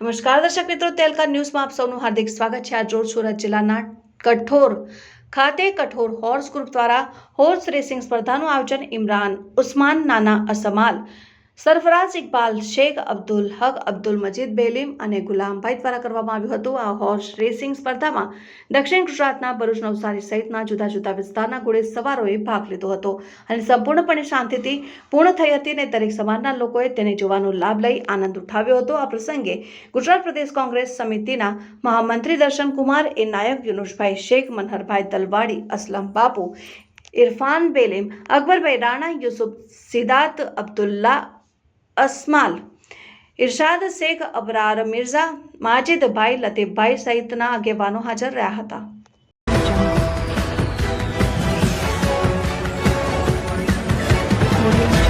નમસ્કાર દર્શક મિત્રો, તેલકા ન્યૂઝમાં આપ સૌનું હાર્દિક સ્વાગત છે. આ જોર સુરત જિલ્લાના કઠોર ખાતે કઠોર હોર્સ ગ્રુપ દ્વારા હોર્સ રેસિંગ સ્પર્ધાનું આયોજન ઇમરાન ઉસ્માન નાના અસમાલ સરફરાઝ ઇકબાલ, શેખ અબ્દુલ હક, અબ્દુલ મજીદ બેલીમ અને ગુલામભાઈ દ્વારા કરવામાં આવ્યું હતું. આ હોર્સ રેસિંગ સ્પર્ધામાં દક્ષિણ ગુજરાતના ભરૂચ નવસારી સહિતના જુદા જુદા વિસ્તારના ઘોડે સવારોએ ભાગ લીધો હતો અને સંપૂર્ણપણે શાંતિથી પૂર્ણ થઈ હતી અને દરેક સમાજના લોકોએ તેને જોવાનો લાભ લઈ આનંદ ઉઠાવ્યો હતો. આ પ્રસંગે ગુજરાત પ્રદેશ કોંગ્રેસ સમિતિના મહામંત્રી દર્શન કુમાર, એ નાયક યુનુષભાઈ શેખ, મનહરભાઈ તલવાડી અસલમ બાપુ, ઇરફાન બેલીમ, અકબરભાઈ રાણા, યુસુફ સિદ્ધાર્થ, અબ્દુલ્લા અસ્માલ. ઇરશાદ શેખ અબરાર મિર્ઝા માજિદભાઈ લતીફભાઈ સહિતના આગેવાનો હાજર રહ્યા હતા. Audio